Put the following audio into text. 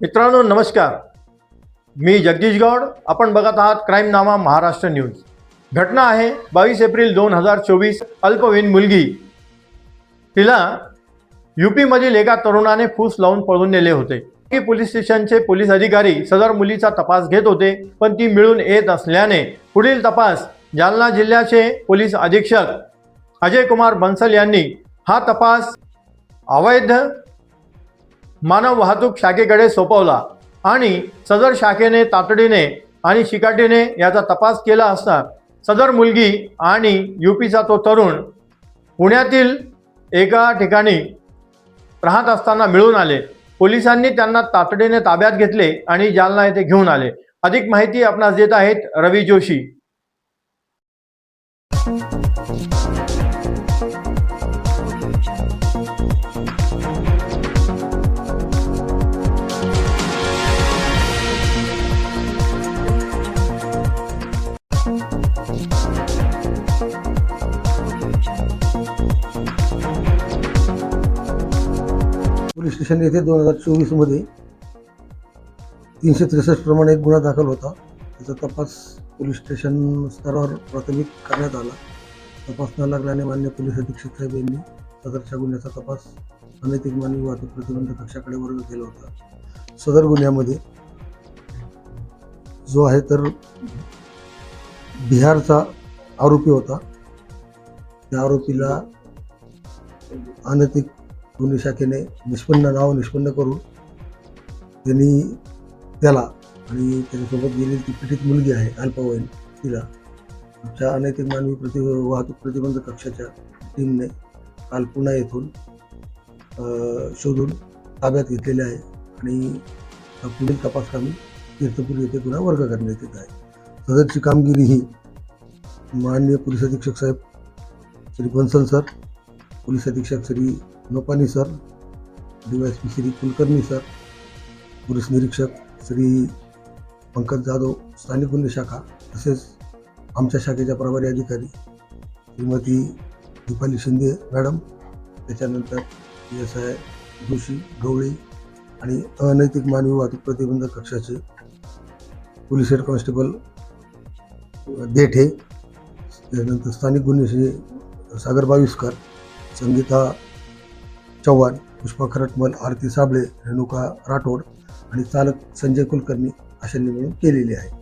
मित्रांनो नमस्कार. मी जगदीश गौड. आपण बघत आहात क्राईम नामा महाराष्ट्र न्यूज. घटना आहे बावीस एप्रिल दोन हजार चोवीस अल्पवयीन मुलगी. तिला यूपीमधील एका तरुणाने फूस लावून पळून नेले होते. की पोलीस स्टेशनचे पोलीस अधिकारी सदर मुलीचा तपास घेत होते पण ती मिळून येत असल्याने पुढील तपास जालना जिल्ह्याचे पोलीस अधीक्षक अजय कुमार बन्सल यांनी. हा तपास अवैध मानव वाहतूक शाखेकडे सोपवला आणि सदर शाखेने तातडीने आणि शिकाटीने याचा तपास केला असता सदर मुलगी आणि युपीचा तो तरुण पुण्यातील एका ठिकाणी राहत असताना मिळून आले. पोलिसांनी त्यांना तातडीने ताब्यात घेतले आणि जालना येथे घेऊन आले. अधिक माहिती आपणास देत आहेत रवी जोशी. पोलीस स्टेशन येथे दोन हजार चोवीसमध्ये तीनशे त्रेसष्ट प्रमाणे एक गुन्हा दाखल होता. त्याचा तपास पोलीस स्टेशन स्तरावर प्राथमिक करण्यात आला. तपास न लागल्याने मान्य पोलीस अधीक्षक साहेब यांनी सदरच्या गुन्ह्याचा तपास अनैतिक मानवी वाहतूक प्रतिबंध कक्षाकडे वर्ग केला होता. सदर गुन्ह्यामध्ये जो आहे तर बिहारचा आरोपी होता. त्या आरोपीला अनैतिक गुन्हे शाखेने निष्पन्न नाव निष्पन्न करून त्यांनी त्याला आणि त्याच्यासोबत गेलेली ती पीडित मुलगी आहे अल्पवयीन तिला आमच्या अनैतिक मानवी प्रति वाहतूक प्रतिबंध कक्षाच्या टीमने काल पुन्हा येथून शोधून ताब्यात घेतलेले आहे आणि पुढील तपासकामी तीर्थपूर येथे पुन्हा वर्ग करण्यात येत आहे. सदरची कामगिरी ही माननीय पोलीस अधीक्षक साहेब श्री बन्सल सर पोलीस अधीक्षक Shri Nopani sir D Y S P Shri Kulkarni sir police निरीक्षक श्री पंकज जाधव स्थानिक गुन्हे शाखा तसेच आमच्या शाखेच्या प्रभारी अधिकारी श्रीमती दीपाली शिंदे मॅडम त्याच्यानंतर एस आय जोशी गवळी आणि अनैतिक मानवी वाहतूक प्रतिबंधक कक्षाचे पोलीस हेड कॉन्स्टेबल देठे त्यानंतर स्थानिक गुन्हे सागर बाविस्कर संगीता चव्हाण पुष्पा खरटमल आरती साबळे रेणुका राठोड आणि चालक संजय कुलकर्णी अशांनी मिळून केलेली आहे.